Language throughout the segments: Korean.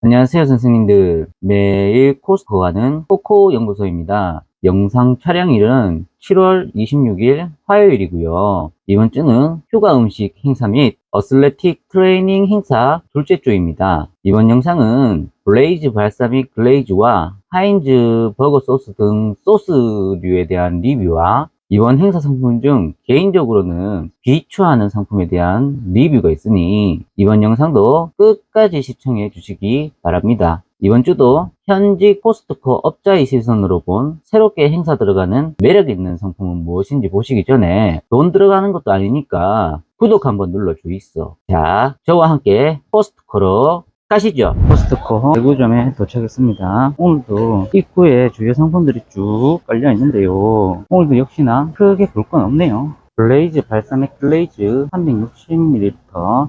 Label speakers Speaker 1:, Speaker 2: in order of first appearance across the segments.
Speaker 1: 안녕하세요 선생님들. 매일 코스코 가는 코코 연구소입니다. 영상 촬영일은 7월 26일 화요일이고요. 이번 주는 휴가 음식 행사 및 어슬레틱 트레이닝 행사 둘째 주입니다. 이번 영상은 블레이즈 발사믹 글레이즈와 하인즈 버거 소스 등 소스류에 대한 리뷰와 이번 행사 상품 중 개인적으로는 비추하는 상품에 대한 리뷰가 있으니 이번 영상도 끝까지 시청해 주시기 바랍니다. 이번 주도 현직 포스트코 업자의 시선으로 본 새롭게 행사 들어가는 매력 있는 상품은 무엇인지 보시기 전에 돈 들어가는 것도 아니니까 구독 한번 눌러주있어. 자, 저와 함께 포스트코로 가시죠. 포스트코 대구점에 도착했습니다. 오늘도 입구에 주요 상품들이 쭉 깔려 있는데요. 오늘도 역시나 크게 볼 건 없네요. 블레이즈 발사믹 글레이즈 360ml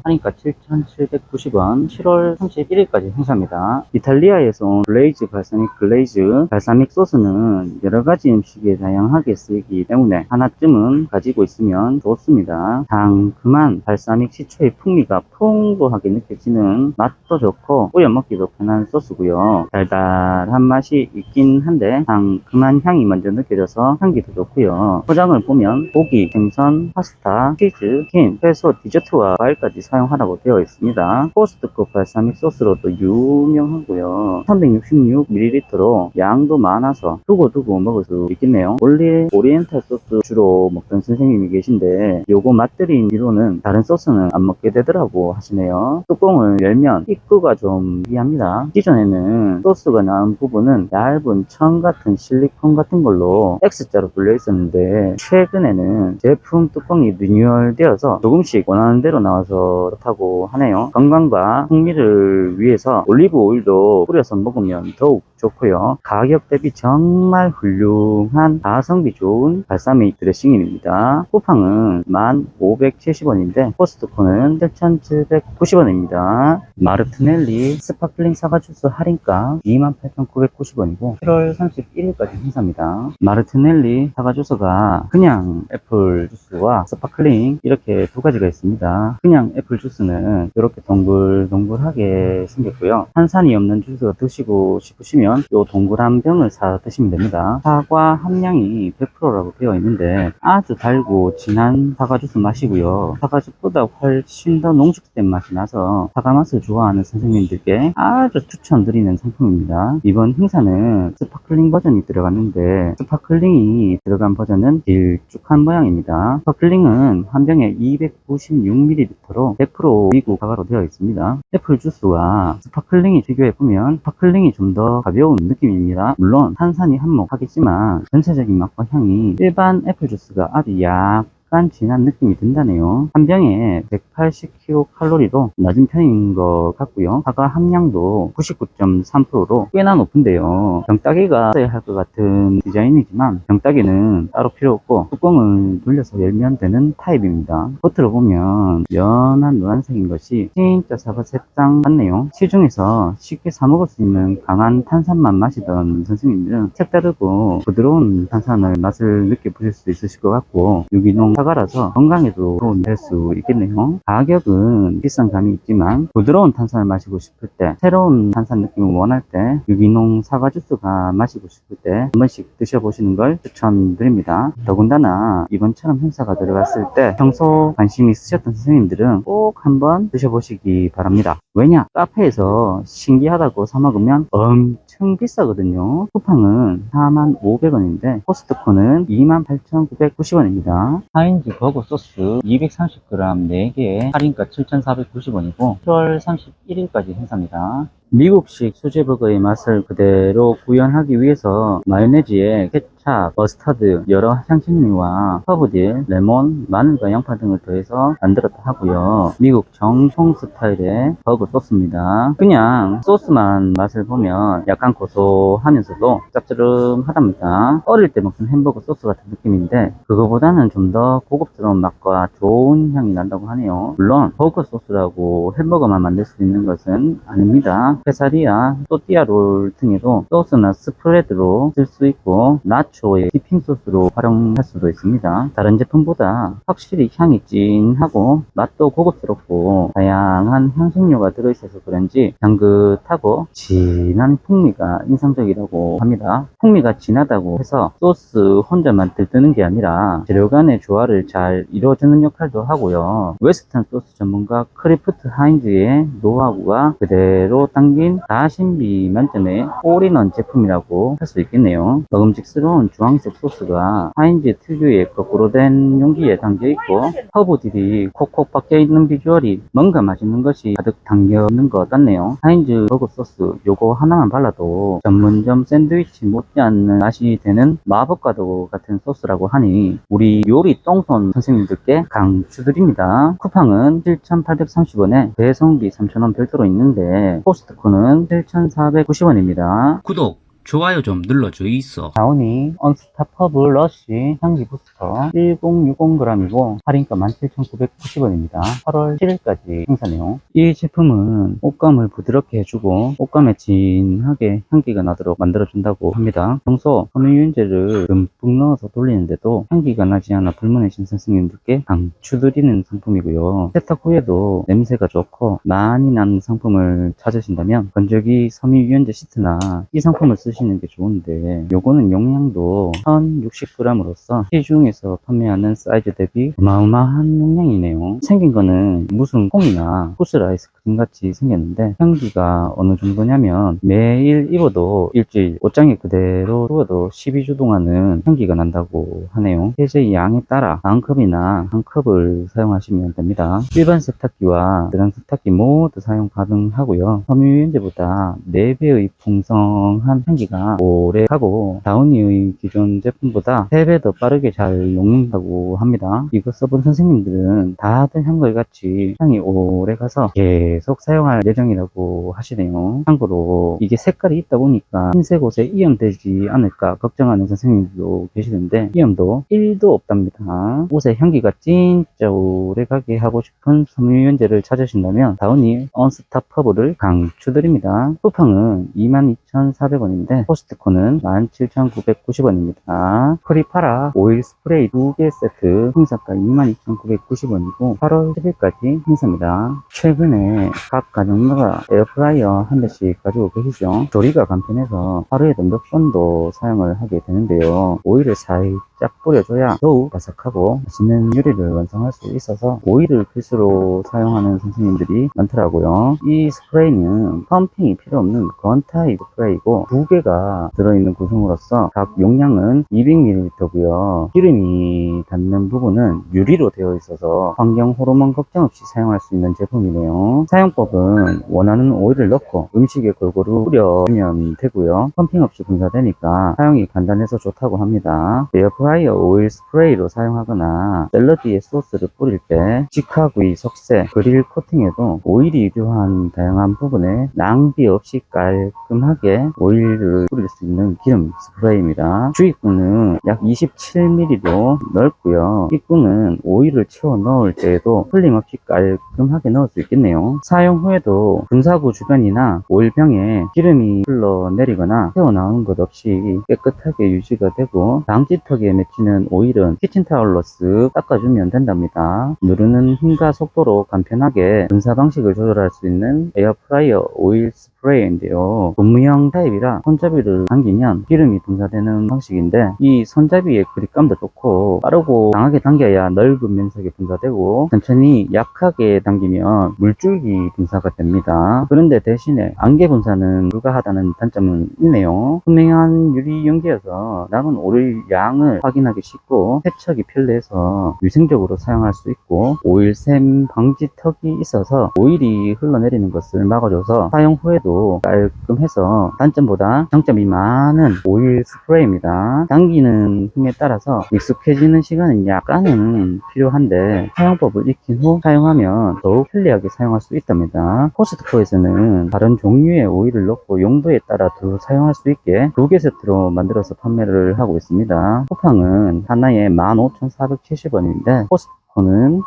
Speaker 1: 할인가 7,790원 7월 31일까지 행사입니다. 이탈리아에서 온 블레이즈 발사믹 글레이즈 발사믹 소스는 여러가지 음식에 다양하게 쓰이기 때문에 하나쯤은 가지고 있으면 좋습니다. 상큼한 발사믹 시초의 풍미가 풍부하게 느껴지는 맛도 좋고 뿌려 먹기도 편한 소스고요. 달달한 맛이 있긴 한데 상큼한 향이 먼저 느껴져서 향기도 좋고요. 포장을 보면 고기, 생선, 파스타, 치즈, 킨, 채소, 디저트와 과일 까지 사용하라고 되어 있습니다. 포스트코 발사믹 소스로도 유명하고요. 366ml로 양도 많아서 두고두고 먹을 수 있겠네요. 원래 오리엔탈 소스 주로 먹던 선생님이 계신데 요거 맛들인 뒤로는 다른 소스는 안 먹게 되더라고 하시네요. 뚜껑을 열면 입구가 좀 미합니다. 기존에는 소스가 나온 부분은 얇은 천 같은 실리콘 같은 걸로 X자로 뚫려 있었는데 최근에는 제품 뚜껑이 리뉴얼되어서 조금씩 원하는 대로 나와 서 그렇다고 하네요. 건강과 풍미를 위해서 올리브 오일도 뿌려서 먹으면 더욱 좋고요. 가격 대비 정말 훌륭한 가성비 좋은 발사믹 드레싱입니다. 쿠팡은 1,570원인데 코스트코는 7,790원입니다. 마르티넬리 스파클링 사과 주스 할인가 28,990원이고 7월 31일까지 행사입니다. 마르티넬리 사과 주스가 그냥 애플 주스와 스파클링 이렇게 두 가지가 있습니다. 그냥 애플 주스는 이렇게 동글동글하게 생겼고요. 탄산이 없는 주스가 드시고 싶으시면 이 동그란 병을 사 드시면 됩니다. 사과 함량이 100%라고 되어 있는데 아주 달고 진한 사과 주스 맛이고요. 사과 즙보다 훨씬 더 농축된 맛이 나서 사과 맛을 좋아하는 선생님들께 아주 추천드리는 상품입니다. 이번 행사는 스파클링 버전이 들어갔는데 스파클링이 들어간 버전은 길쭉한 모양입니다. 스파클링은 한 병에 296ml 로100% 미국 사과로 되어 있습니다. 애플 주스와 스파클링이 비교해 보면 스파클링이 좀 더 가벼운 느낌입니다. 물론 탄산이 한몫하겠지만 전체적인 맛과 향이 일반 애플 주스가 아주 약 약간 진한 느낌이 든다네요. 한 병에 180kcal로 낮은 편인 것 같고요. 사과 함량도 99.3%로 꽤나 높은데요. 병따개가 써야 할 것 같은 디자인이지만 병따개는 따로 필요 없고 뚜껑을 눌려서 열면 되는 타입입니다. 겉으로 보면 연한 노란색인 것이 진짜 사과 색상 같네요. 시중에서 쉽게 사 먹을 수 있는 강한 탄산만 마시던 선생님들은 색다르고 부드러운 탄산을 맛을 느껴보실 수 있으실 것 같고 유기농 사과라서 건강에도 도움이 될 수 있겠네요. 가격은 비싼 감이 있지만 부드러운 탄산을 마시고 싶을 때 새로운 탄산 느낌을 원할 때 유기농 사과 주스가 마시고 싶을 때 한 번씩 드셔보시는 걸 추천드립니다. 더군다나 이번처럼 행사가 들어갔을 때 평소 관심 있으셨던 선생님들은 꼭 한번 드셔보시기 바랍니다. 왜냐? 카페에서 신기하다고 사 먹으면 엄청 비싸거든요. 쿠팡은 45,500원인데 코스트코는 28,990원입니다. 하 인즈 버거 소스 230g 4개에 할인가 7,490원이고 10월 31일까지 행사입니다. 미국식 수제버거의 맛을 그대로 구현하기 위해서 마요네즈에 케찹, 머스타드, 여러 향신료와 허브딜, 레몬, 마늘과 양파 등을 더해서 만들었다 하고요. 미국 정통 스타일의 버거 소스입니다. 그냥 소스만 맛을 보면 약간 고소하면서도 짭조름하답니다. 어릴 때 먹던 햄버거 소스 같은 느낌인데 그거보다는 좀 더 고급스러운 맛과 좋은 향이 난다고 하네요. 물론 버거 소스라고 햄버거만 만들 수 있는 것은 아닙니다. 페사리아, 또띠아 롤 등에도 소스나 스프레드로 쓸 수 있고 나초의 디핑 소스로 활용할 수도 있습니다. 다른 제품보다 확실히 향이 진하고 맛도 고급스럽고 다양한 향신료가 들어있어서 그런지 향긋하고 진한 풍미가 인상적이라고 합니다. 풍미가 진하다고 해서 소스 혼자만 들뜨는 게 아니라 재료 간의 조화를 잘 이루어주는 역할도 하고요. 웨스턴 소스 전문가 크리프트 하인즈의 노하우가 그대로 담긴 가심비 만점의 올인원 제품이라고 할 수 있겠네요. 먹음직스러운 주황색 소스가 하인즈 특유의 거꾸로 된 용기에 담겨 있고 허브들이 콕콕 박혀 있는 비주얼이 뭔가 맛있는 것이 가득 담겨 있는 것 같네요. 하인즈 버거 소스 요거 하나만 발라도 전문점 샌드위치 못지않는 맛이 되는 마법과도 같은 소스라고 하니 우리 요리 똥손 선생님들께 강추드립니다. 쿠팡은 7,830원에 배송비 3,000원 별도로 있는데 포스트 코는 7,490원입니다. 구독, 좋아요 좀 눌러주이소. 다우니 언스타퍼블 러쉬 향기 부스터 1060g이고 할인가 17,990원입니다. 8월 7일까지 행사네요. 이 제품은 옷감을 부드럽게 해주고 옷감에 진하게 향기가 나도록 만들어준다고 합니다. 평소 섬유유연제를 듬뿍 넣어서 돌리는데도 향기가 나지 않아 불만이신 선생님들께 강추드리는 상품이고요. 세탁 후에도 냄새가 좋고 많이 나는 상품을 찾으신다면 건조기 섬유유연제 시트나 이 상품을 쓰시 는 게 좋은데 요거는 용량도 1060g으로서 시중에서 판매하는 사이즈 대비 어마어마한 용량이네요. 생긴 거는 무슨 콩이나 후스 아이스크림 같이 생겼는데 향기가 어느 정도냐면 매일 입어도 일주일 옷장에 그대로 두어도 12주 동안은 향기가 난다고 하네요. 세제 양에 따라 한 컵이나 한 컵을 사용하시면 됩니다. 일반 세탁기와 드럼 세탁기 모두 사용 가능하고요. 섬유유연제보다 4배의 풍성한 향기가 오래 가고 다우니의 기존 제품보다 3배 더 빠르게 잘 녹는다고 합니다. 이거 써본 선생님들은 다들 한결같이 향이 오래 가서 계속 사용할 예정이라고 하시네요. 참고로 이게 색깔이 있다 보니까 흰색 옷에 이염되지 않을까 걱정하는 선생님들도 계시는데 이염도 1도 없답니다. 옷의 향기가 진짜 오래 가게 하고 싶은 섬유유연제를 찾으신다면 다우니 언스타 퍼블을 강추드립니다. 쿠팡은 22,400원 인데 포스트코는 17,990원입니다. 프리파라 오일 스프레이 2개 세트 행사가 22,990원이고 8월 10일까지 행사입니다. 최근에 각 가정마다 에어프라이어 한 대씩 가지고 계시죠? 조리가 간편해서 하루에도 몇 번도 사용을 하게 되는데요. 오일을 살짝 뿌려줘야 더욱 바삭하고 맛있는 요리를 완성할 수 있어서 오일을 필수로 사용하는 선생님들이 많더라고요. 이 스프레이는 펌핑이 필요 없는 건 타입 스프레이고 두개 가 들어있는 구성으로서 각 용량은 200ml고요. 기름이 닿는 부분은 유리로 되어 있어서 환경 호르몬 걱정 없이 사용할 수 있는 제품이네요. 사용법은 원하는 오일을 넣고 음식에 골고루 뿌려주면 되고요. 펌핑 없이 분사되니까 사용이 간단해서 좋다고 합니다. 에어프라이어 오일 스프레이로 사용하거나 샐러드에 소스를 뿌릴 때 직화구이, 석쇠, 그릴 코팅에도 오일이 유효한 다양한 부분에 낭비 없이 깔끔하게 오일을 뿌릴 수 있는 기름 스프레이입니다. 주입구는 약 27mm로 넓고요. 입구는 오일을 채워 넣을 때에도 흘림없이 깔끔하게 넣을 수 있겠네요. 사용 후에도 분사구 주변이나 오일병에 기름이 흘러내리거나 새어나오는 것 없이 깨끗하게 유지가 되고 방지턱에 맺히는 오일은 키친타올로 쓱 닦아주면 된답니다. 누르는 힘과 속도로 간편하게 분사 방식을 조절할 수 있는 에어프라이어 오일 스프레이 인데요. 분무형 타입이라 손잡이를 당기면 기름이 분사되는 방식인데 이 손잡이의 그립감도 좋고 빠르고 강하게 당겨야 넓은 면적이 분사되고 천천히 약하게 당기면 물줄기 분사가 됩니다. 그런데 대신에 안개 분사는 불가하다는 단점은 있네요. 투명한 유리 용기여서 남은 오일 양을 확인하기 쉽고 세척이 편리해서 위생적으로 사용할 수 있고 오일샘 방지 턱이 있어서 오일이 흘러내리는 것을 막아줘서 사용 후에도 깔끔해서 단점보다 장점이 많은 오일 스프레이입니다. 당기는 힘에 따라서 익숙해지는 시간은 약간은 필요한데 사용법을 익힌 후 사용하면 더욱 편리하게 사용할 수 있답니다. 코스트코에서는 다른 종류의 오일을 넣고 용도에 따라 두루 사용할 수 있게 두 개 세트로 만들어서 판매를 하고 있습니다. 쿠팡은 하나에 15,470원인데 코스트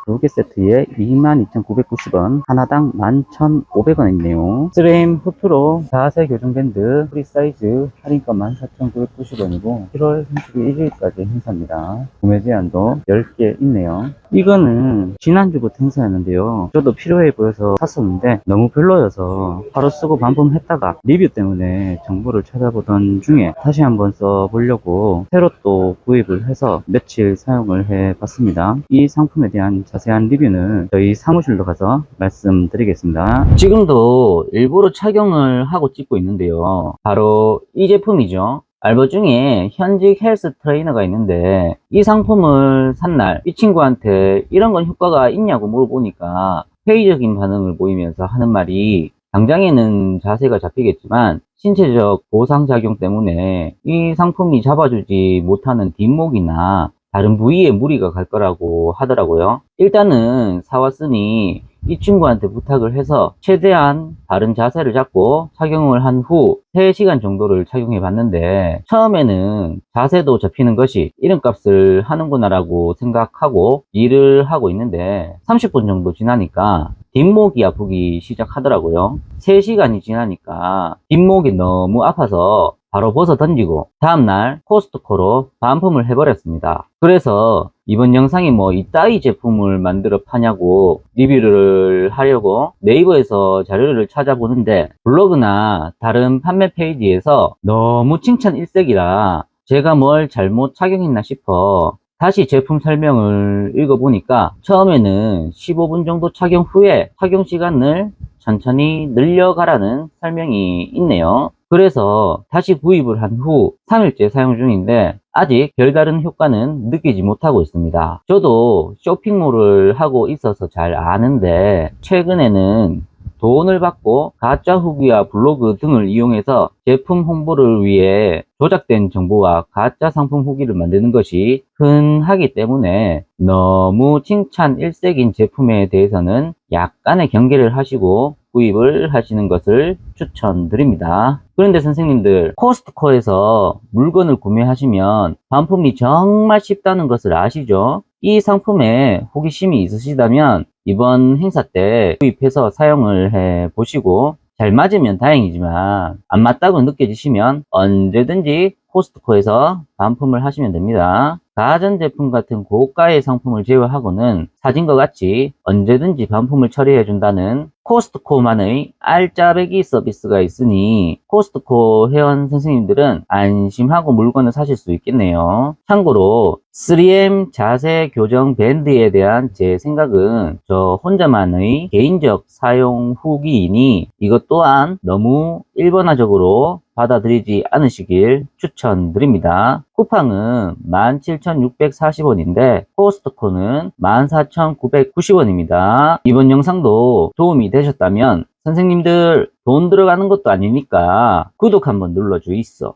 Speaker 1: 두개 세트에 22,990원, 하나당 11,500원 있네요. 3M 후트로 자세 교정 밴드 프리 사이즈 할인가 14,990원이고 7월 31일까지 행사입니다. 구매 제한도 10개 있네요. 이거는 지난주부터 행사였는데요. 저도 필요해 보여서 샀었는데 너무 별로여서 바로 쓰고 반품했다가 리뷰 때문에 정보를 찾아보던 중에 다시 한번 써보려고 새로 또 구입을 해서 며칠 사용을 해봤습니다. 이 상품에 대한 자세한 리뷰는 저희 사무실로 가서 말씀드리겠습니다. 지금도 일부러 착용을 하고 찍고 있는데요. 바로 이 제품이죠. 알바 중에 현직 헬스 트레이너가 있는데 이 상품을 산 날 이 친구한테 이런 건 효과가 있냐고 물어보니까 회의적인 반응을 보이면서 하는 말이 당장에는 자세가 잡히겠지만 신체적 보상작용 때문에 이 상품이 잡아주지 못하는 뒷목이나 다른 부위에 무리가 갈 거라고 하더라고요. 일단은 사왔으니 이 친구한테 부탁을 해서 최대한 바른 자세를 잡고 착용을 한 후 3시간 정도를 착용해 봤는데 처음에는 자세도 잡히는 것이 이름값을 하는구나 라고 생각하고 일을 하고 있는데 30분 정도 지나니까 뒷목이 아프기 시작하더라고요. 3시간이 지나니까 뒷목이 너무 아파서 바로 벗어 던지고 다음날 코스트코로 반품을 해버렸습니다. 그래서 이번 영상이 뭐 이따위 제품을 만들어 파냐고 리뷰를 하려고 네이버에서 자료를 찾아보는데 블로그나 다른 판매 페이지에서 너무 칭찬 일색이라 제가 뭘 잘못 착용했나 싶어 다시 제품 설명을 읽어보니까 처음에는 15분 정도 착용 후에 착용 시간을 천천히 늘려가라는 설명이 있네요. 그래서 다시 구입을 한 후 3일째 사용 중인데 아직 별다른 효과는 느끼지 못하고 있습니다. 저도 쇼핑몰을 하고 있어서 잘 아는데 최근에는 돈을 받고 가짜 후기와 블로그 등을 이용해서 제품 홍보를 위해 조작된 정보와 가짜 상품 후기를 만드는 것이 흔하기 때문에 너무 칭찬 일색인 제품에 대해서는 약간의 경계를 하시고 구입을 하시는 것을 추천드립니다. 그런데 선생님들 코스트코에서 물건을 구매하시면 반품이 정말 쉽다는 것을 아시죠? 이 상품에 호기심이 있으시다면 이번 행사 때 구입해서 사용을 해 보시고 잘 맞으면 다행이지만 안 맞다고 느껴지시면 언제든지 코스트코에서 반품을 하시면 됩니다. 가전제품 같은 고가의 상품을 제외하고는 사진과 같이 언제든지 반품을 처리해준다는 코스트코만의 알짜배기 서비스가 있으니 코스트코 회원 선생님들은 안심하고 물건을 사실 수 있겠네요. 참고로 3M 자세 교정 밴드에 대한 제 생각은 저 혼자만의 개인적 사용 후기이니 이것 또한 너무 일반화적으로 받아들이지 않으시길 추천드립니다. 쿠팡은 17,640원인데 코스트코는 14,990원입니다. 이번 영상도 도움이 되셨다면 선생님들 돈 들어가는 것도 아니니까 구독 한번 눌러주있어.